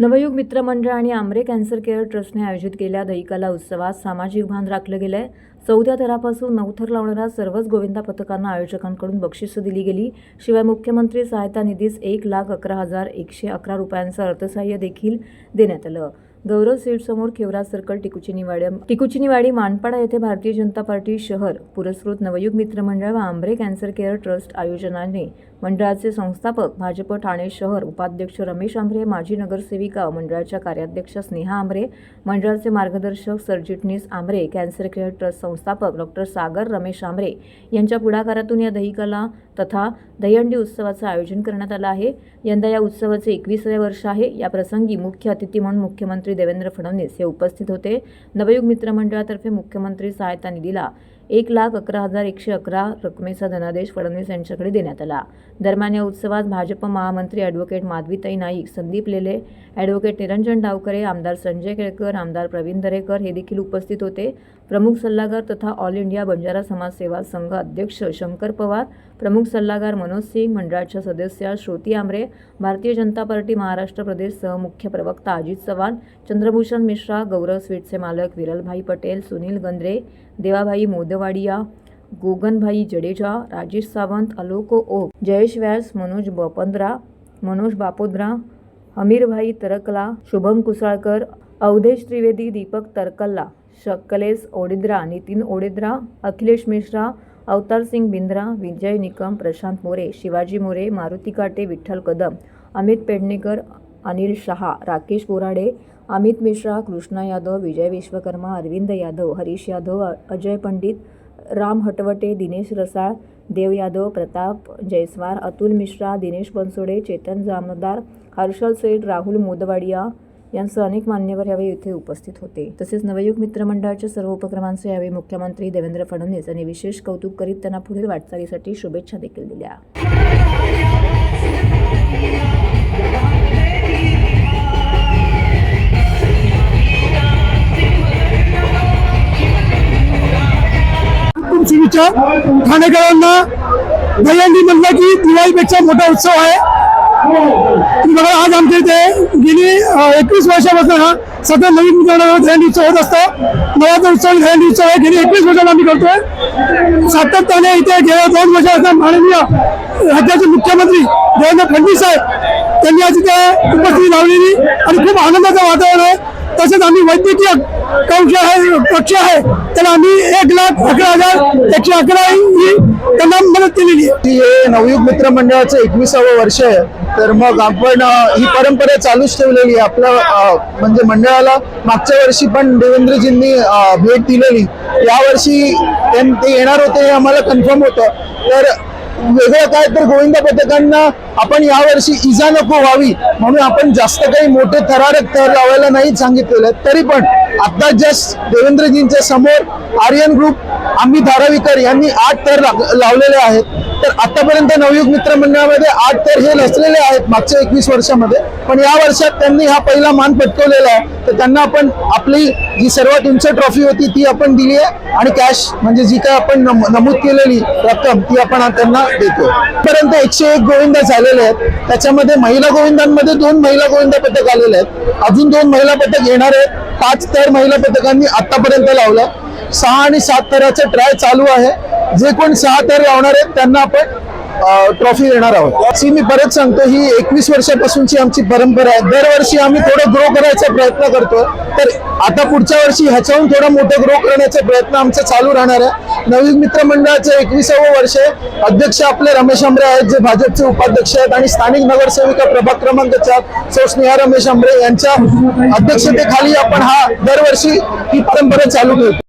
नवयुग मित्रमंडळ आणि Amre cancer care ट्रस्टने आयोजित केल्या दहिकाला उत्सवात सामाजिक भान राखलं गेलं आहे चौथ्या थरापासून नऊ थर लावणाऱ्या सर्वच गोविंदा पथकांना आयोजकांकडून बक्षिसं दिली गेली. शिवाय मुख्यमंत्री सहायता निधीस एक लाख अकरा हजार एकशे अकरा रुपयांचं अर्थसहाय्य देखील देण्यात आलं. गौरव सीट समोर खेवरा सर्कल टिकुचिनीवाडी टिकुचिनीवाडी मानपाडा येथे भारतीय जनता पार्टी शहर पुरस्कृत नवयुग मित्र मंडळ व आंबरे कॅन्सर केअर ट्रस्ट आयोजनाने मंडळाचे संस्थापक भाजप ठाणे शहर उपाध्यक्ष रमेश आंबरे माजी नगरसेविका मंडळाच्या कार्याध्यक्ष स्नेहा आंबरे मंडळाचे मार्गदर्शक सरचिटणीस आंबरे कॅन्सर केअर ट्रस्ट संस्थापक डॉक्टर सागर रमेश आंबरे यांच्या पुढाकारातून या दहीकला तथा दहीहंडी उत्सवाचं आयोजन करण्यात आलं आहे. यंदा या उत्सवाचे एकविसावे वर्ष आहे. या प्रसंगी मुख्य अतिथी म्हणून मुख्यमंत्री देवेंद्र फडणवीस हे उपस्थित होते. नवयुग मित्रमंडळातर्फे मुख्यमंत्री सहायता निधीला एक लाख अकरा हजार एकशे अकरा रकमेचा धनादेश फडणवीस यांच्याकडे देण्यात आला. दरम्यान या उत्सवात भाजप महामंत्री ॲडव्होकेट माधवीताई नाईक संदीप लेले ॲडव्होकेट निरंजन डावकरे आमदार संजय केळकर आमदार प्रवीण दरेकर हे देखील उपस्थित होते. प्रमुख सल्लागार तथा ऑल इंडिया बंजारा समाज सेवा संघ अध्यक्ष शंकर पवार प्रमुख सल्लागार मनोज सिंग मंडळाच्या सदस्या श्रुती आमरे भारतीय जनता पार्टी महाराष्ट्र प्रदेश सहमुख्य प्रवक्ता अजित चव्हाण चंद्रभूषण मिश्रा गौरव स्वीटचे मालक विरलभाई पटेल सुनील गंद्रे देवाभाई मोदवाडिया गोगनभाई जडेजा राजेश सावंत अलोको ओक जयेश व्यास मनोज बपंद्रा मनोज बापोद्रा हमीरभाई तरकला शुभम कुसाळकर अवधेश त्रिवेदी दीपक तरकल्ला शकलेश ओडिद्रा नितीन ओडिद्रा अखिलेश मिश्रा अवतार सिंग बिंद्रा विजय निकम प्रशांत मोरे शिवाजी मोरे मारुती काटे विठ्ठल कदम अमित पेडणेकर अनिल शहा राकेश बोराडे अमित मिश्रा कृष्णा यादव विजय विश्वकर्मा अरविंद यादव हरीश यादव अजय पंडित राम हटवटे दिनेश रसाळ देव यादव प्रताप जयस्वार अतुल मिश्रा दिनेश बनसोडे चेतन जामदार हर्षल सेठ राहुल मोदवाडिया यांसह अनेक मान्यवर यावेळी इथे उपस्थित होते. तसेच नवयुग मित्रमंडळाच्या सर्व उपक्रमांचे यावेळी मुख्यमंत्री देवेंद्र फडणवीस यांनी विशेष कौतुक करीत त्यांना पुढील वाटचालीसाठी शुभेच्छा देखील दिल्या. तुमची विचार ठाणेकरांना दहीहंडी म्हटलं की दिवाळीपेक्षा मोठा उत्सव आहे. बघा आज आमच्या इथे गेली एकवीस वर्षापासून हा सध्या नवीन मित्रांना दहीहंडी उत्सव होत असतो. नवाचा उत्सव दहीहंडी उत्सव आहे गेली एकवीस वर्षाला आम्ही करतोय. सातत्याने इथे गेल्या दोन वर्षापासून माननीय राज्याचे मुख्यमंत्री देवेंद्र फडणवीस साहेब त्यांनी आज इथे उपस्थिती लावलेली. आणि खूप आनंदाचं वातावरण आहे. तसेच आम्ही वैद्यकीय कक्ष आहे कक्ष आहे त्याला आम्ही एक लाख अकरा हजार एकशे अकरा ही त्यांना मदत केलेली आहे. हे नवयुग मित्र मंडळाचं एकविसावं वर्ष आहे. तर मग आपण ही परंपरा चालूच ठेवलेली आहे. आपल्या म्हणजे मंडळाला मागच्या वर्षी पण देवेंद्रजींनी भेट दिलेली. यावर्षी ते येणार होते हे आम्हाला कन्फर्म होतं. तर वेगळं काय तर गोविंद पथकांना आपण यावर्षी इजा नको व्हावी म्हणून आपण जास्त काही मोठे थरारक थर लावायला नाही सांगितलेलं. तरी पण आता जस्ट देवेंद्रजींच्या समोर आर्यन ग्रुप आम्ही धारावीकर यांनी आठ थर लावलेले आहेत. तर आतापर्यंत नवयुग मित्र मंडळामध्ये आठ तर हे नसलेले आहेत मागच्या एकवीस वर्षामध्ये. पण या वर्षात त्यांनी हा पहिला मान पटकवलेला आहे. तर त्यांना आपण आपली जी सर्वात उंच ट्रॉफी होती ती आपण दिली आहे. आणि कॅश म्हणजे जी काय आपण नमूद केलेली रक्कम ती आपण त्यांना देतो पर्यंत एकशे एक गोविंदा झालेले आहेत. त्याच्यामध्ये महिला गोविंदांमध्ये दोन महिला गोविंदा पथक आलेले आहेत. अजून दोन महिला पथक येणार आहेत. पाच तर महिला पथकांनी आतापर्यंत लावलं सहा आणि सात थराचं ट्राय चालू आहे. जे कोण सहा थर लावणार आहेत त्यांना आपण ट्रॉफी देणार आहोत. सी मी परत सांगतो ही एकवीस वर्षापासूनची आमची परंपरा आहे. दरवर्षी आम्ही थोडं ग्रो करायचा प्रयत्न करतो तर आता पुढच्या वर्षी ह्याच्याहून थोडं मोठं ग्रो करण्याचा प्रयत्न आमचा चालू राहणार आहे. नवीन मित्रमंडळाचं एकविसावं वर्ष अध्यक्ष आपले रमेश आंबरे आहेत जे भाजपचे उपाध्यक्ष आहेत आणि स्थानिक नगरसेविका प्रभाग क्रमांक चार सौ स्नेहा रमेश आंबरे यांच्या अध्यक्षतेखाली आपण हा दरवर्षी ही परंपरा चालू ठेवतो.